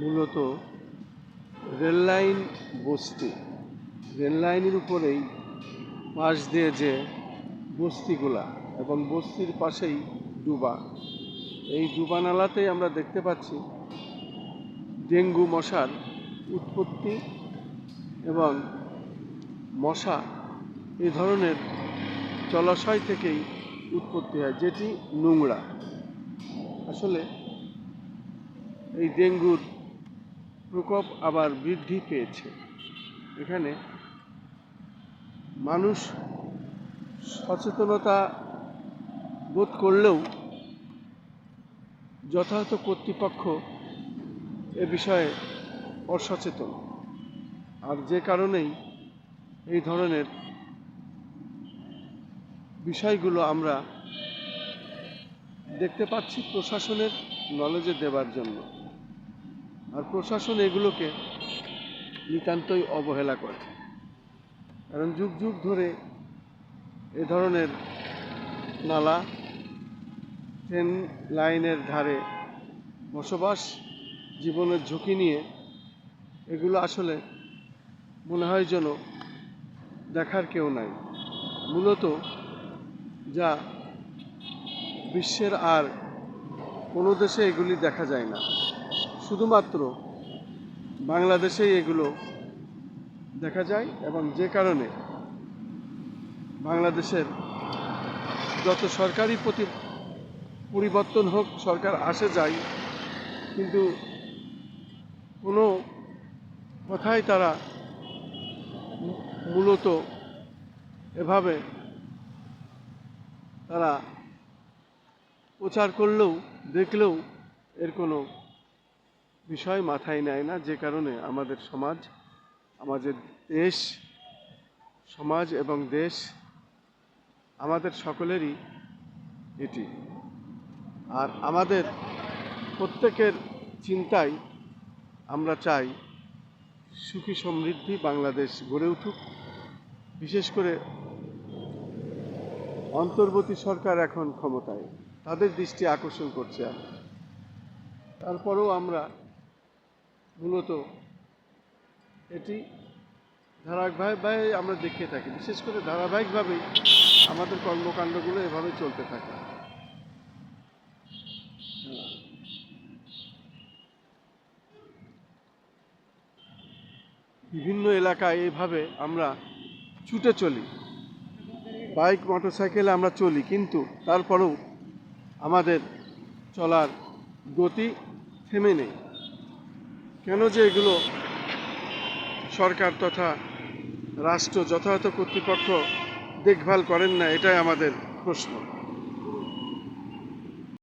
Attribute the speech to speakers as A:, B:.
A: মূলত রেললাইন বস্তি। রেললাইনের উপরেই পাশ দিয়ে যে বস্তিগুলা এবং বস্তির পাশেই ডুবা। এই ডুবা নালাতেই আমরা দেখতে পাচ্ছি ডেঙ্গু, মশার উৎপত্তি এবং মশা এই ধরনের জলাশয় থেকেই উৎপত্তি হয়, যেটি নোংরা। আসলে এই ডেঙ্গুর প্রকোপ আবার বৃদ্ধি পেয়েছে। এখানে মানুষ সচেতনতা বোধ করলেও যথাযথ কর্তৃপক্ষ এ বিষয়ে অসচেতন। আর যে কারণেই এই ধরনের বিষয়গুলো আমরা দেখতে পাচ্ছি প্রশাসনের নলেজে দেবার জন্য। আর প্রশাসন এগুলোকে নিতান্তই অবহেলা করে। কারণ যুগ যুগ ধরে এ ধরনের নালা, ট্রেন লাইনের ধারে বসবাস, জীবনের ঝুঁকি নিয়ে এগুলো আসলে মনে হয় যেন দেখার কেউ নাই। মূলত যা বিশ্বের আর কোনো দেশে এগুলি দেখা যায় না। শুধুমাত্র বাংলাদেশেই এগুলো দেখা যায় এবং যে কারণে বাংলাদেশের যত সরকারি প্রতি পরিবর্তন হোক, সরকার আসে যায়, কিন্তু কোনো কথাই তারা মূলত এভাবে তারা প্রচার করলেও, দেখলেও এর কোনো বিষয় মাথায় নেয় না, যে কারণে আমাদের সমাজ, আমাদের দেশ, সমাজ এবং দেশ আমাদের সকলেরই এটি। আর আমাদের প্রত্যেকের চিন্তায় আমরা চাই সুখী সমৃদ্ধি বাংলাদেশ গড়ে উঠুক। বিশেষ করে অন্তর্বর্তী সরকার এখন ক্ষমতায়, তাদের দৃষ্টি আকর্ষণ করছে। তারপরেও আমরা মূলত এটি ধারাবাহিকভাবে আমরা দেখে থাকি। বিশেষ করে ধারাবাহিকভাবেই আমাদের কর্মকাণ্ডগুলো এভাবে চলতে থাকে। বিভিন্ন এলাকায় এইভাবে আমরা ছুটে চলি। বাইক, মোটরসাইকেলে আমরা চলি, কিন্তু তারপরেও আমাদের চলার গতি থেমে নেই। কেন যে এগুলো সরকার তথা রাষ্ট্র যথাযথ কর্তৃপক্ষ দেখভাল করেন না এটাই আমাদের প্রশ্ন।